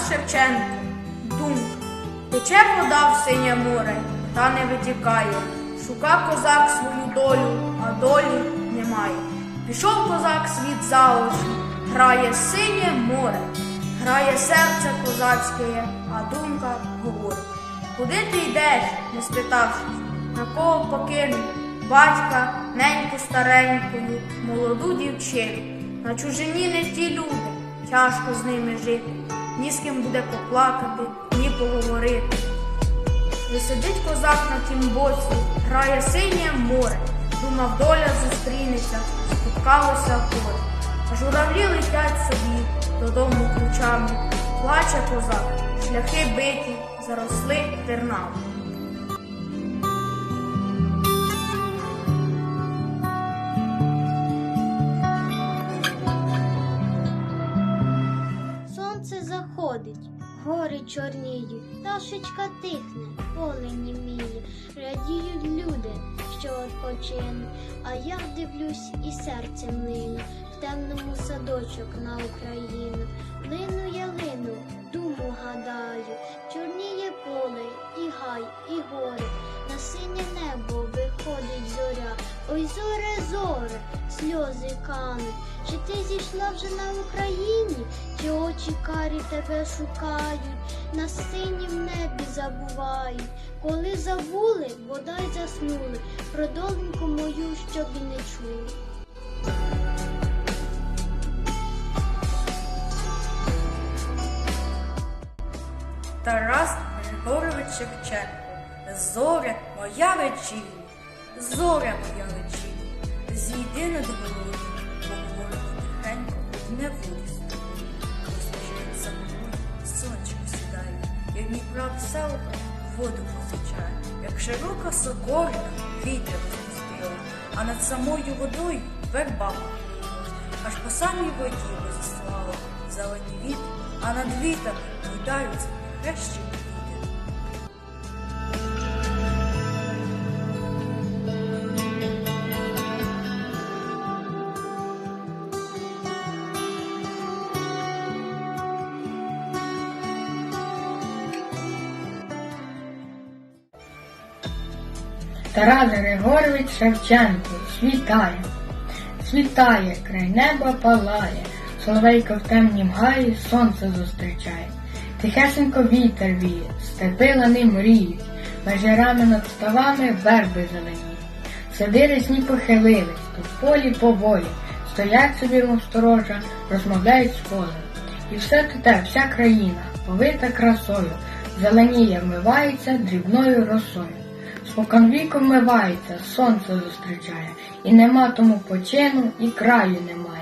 Тарас Шевченко, думка. Тече вода в синє море, та не витікає. Шука козак свою долю, а долі немає. Пішов козак світ за очі, грає синє море, грає серце козацьке, а думка говорить. Куди ти йдеш, не спитавшись, на кого покинув? Батька, неньку старенькою, молоду дівчину. На чужині не ті люди, тяжко з ними жити, ні з ким буде поплакати, ні поговорити. Висидить сидить козак на тім боці, грає синє море, думав, доля зустрінеться, спіткалося поле. А журавлі летять собі додому ключами, плаче козак, шляхи биті, заросли тернами. Сонце гори чорніють, пташечка тихне, поле німіє, радіють люди, що відпочинуть, а я дивлюсь і серцем лину, в темному садочок на Україну. Лину я лину, думу гадаю, чорніє поле, і гай, і гори, на синє небо виходить зоря. Ой, зоре, зоре, сльози кануть. Чи ти зійшла вже на Україні? Очі карі тебе шукають, на синім небі забувають. Коли забули, бодай заснули, про доленьку мою, щоб не чули. Тарас Григорович Шевченко, зоря моя вечірня, зоря моя вечірня, зійди над головою, поговорити тихенько, не вулицю. Веселка воду позичає, як широка сокорина вітер розпустила, а над самою водою верба аж по самій воді розіслала зелені вітер, а над вітер гойдаються хрещені Тарас Григорович Шевченко світає, світає, край неба палає, соловейко в темнім гаї сонце зустрічає. Тихесенько вітер віє, степи лани мріють, меж ярами над ставами верби зелені. Сади рясні похилились, тут в полі поволі, стоять собі сторожа, розмовляють з полем. І все те, вся країна, повита красою, зеленіє, вмивається дрібною росою. Спокон віком вмивається, сонце зустрічає, і нема тому почину, і краю немає.